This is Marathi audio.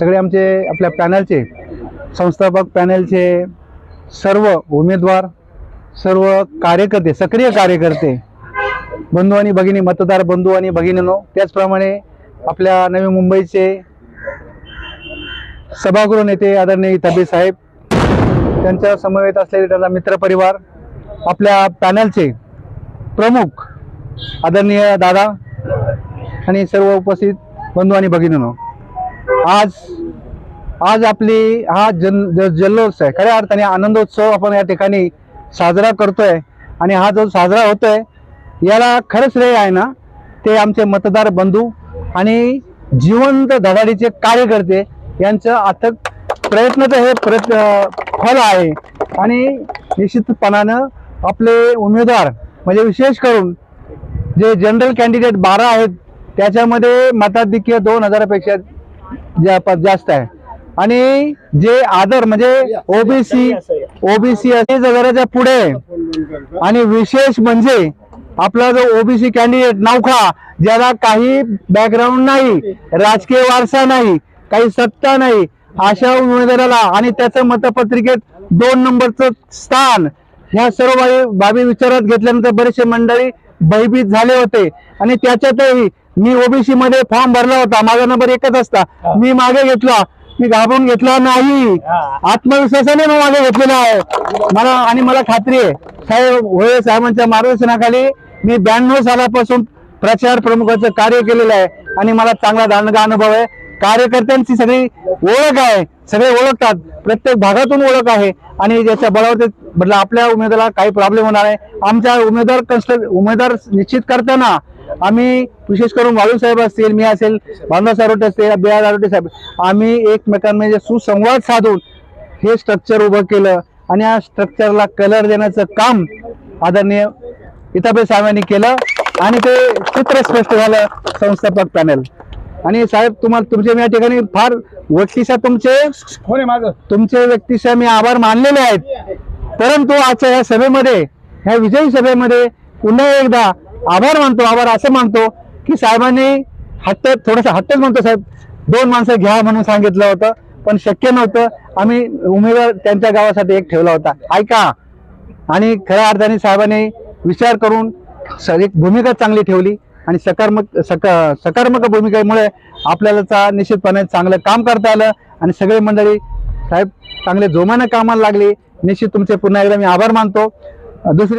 सगळे आमचे आपल्या पॅनलचे संस्थापक पॅनलचे सर्व उमेदवार सर्व कार्यकर्ते सक्रिय कार्यकर्ते बंधू आणि भगिनी मतदार बंधू आणि भगिनीनो त्याचप्रमाणे आपल्या नवी मुंबईचे सभागृह नेते आदरणीय तबे साहेब त्यांच्या समवेत असलेले त्याचा मित्रपरिवार आपल्या पॅनलचे प्रमुख आदरणीय दादा आणि सर्व उपस्थित बंधू आणि भगिनीनो. आज आज आपली हा जन ज- आहे. खऱ्या अर्थाने आनंदोत्सव आपण या ठिकाणी साजरा करतोय आणि हा जो साजरा होतोय याला खरंच श्रेय आहे ना ते आमचे मतदार बंधू आणि जिवंत धडाडीचे कार्यकर्ते यांचं अथक प्रयत्नाचं हे प्रयत्न फल आहे. आणि निश्चितपणानं आपले उमेदवार म्हणजे विशेष करून जे जनरल कॅन्डिडेट बारा आहेत त्याच्यामध्ये मताधिक्य दोन हजारापेक्षा जा- जास्त आहे. आणि जे आदर म्हणजे ओबीसी ओबीसी असे जगाच्या पुढे आणि विशेष म्हणजे आपला जो ओबीसी कॅन्डिडेट नौखा ज्याला काही बॅकग्राऊंड नाही राजकीय वारसा नाही काही सत्ता नाही अशा उमेदवाराला आणि त्याचं मतपत्रिकेत दोन नंबरचं स्थान ह्या सर्व बाबी- बाबी विचारात घेतल्यानंतर बरेचसे मंडळी भयभीत झाले होते. आणि त्याच्यातही मी ओबीसी मध्ये फॉर्म भरला होता. माझा नंबर एकच असता. मी मागे घेतला. मी घाबरून घेतला नाही. आत्मविश्वासाने मी मागे घेतलेला आहे. मला आणि मला खात्री आहे. साहेब होळे साहेबांच्या मार्गदर्शनाखाली मी ब्याण्णव सालापासून प्रचार प्रमुखाचं कार्य केलेलं आहे आणि मला चांगला दांडगा अनुभव आहे. कार्यकर्त्यांची सगळी ओळख आहे. सगळे ओळखतात. प्रत्येक भागातून ओळख आहे. आणि ज्याच्या बळावर ते म्हटलं आपल्या उमेदवाराला काही प्रॉब्लेम होणार आहे. आमच्या उमेदवार कन्स्ट उमेदवार निश्चित करताना आम्ही विशेष करून वाळू साहेब असतील मी असेल बांधा सारोटे असतील बिहार आरोटे साहेब आम्ही एकमेकांमध्ये सुसंवाद साधून हे स्ट्रक्चर उभं केलं आणि या स्ट्रक्चरला कलर देण्याचं काम आदरणीय इताबे साहेबांनी केलं आणि ते चित्र स्पष्ट झालं संस्थापक पॅनल आणि साहेब तुम्हाला तुमचे मी या ठिकाणी फार व्यक्तिशः तुमचे माझं तुमचे व्यक्तिशः मी आभार मानलेले आहेत. परंतु आजच्या या सभेमध्ये ह्या विजयी सभेमध्ये पुन्हा एकदा आभार मानतो आभार असं मानतो की साहेबांनी हट्ट थोडंसं हट्टच म्हणतो साहेब. दोन माणसं घ्या म्हणून सांगितलं होतं पण शक्य नव्हतं. आम्ही उमेदवार त्यांच्या गावासाठी एक ठेवला होता. ऐका. आणि खऱ्या अर्थाने साहेबांनी विचार करून एक भूमिका चांगली ठेवली आणि सकारात्मक सका सकारात्मक भूमिकेमुळे आपल्याला चा- निश्चितपणे चांगलं काम करता आलं आणि सगळे मंडळी साहेब चांगले जोमानं कामाला लागले. निश्चित तुमचे पुन्हा एकदा मी आभार मानतो. दुसरी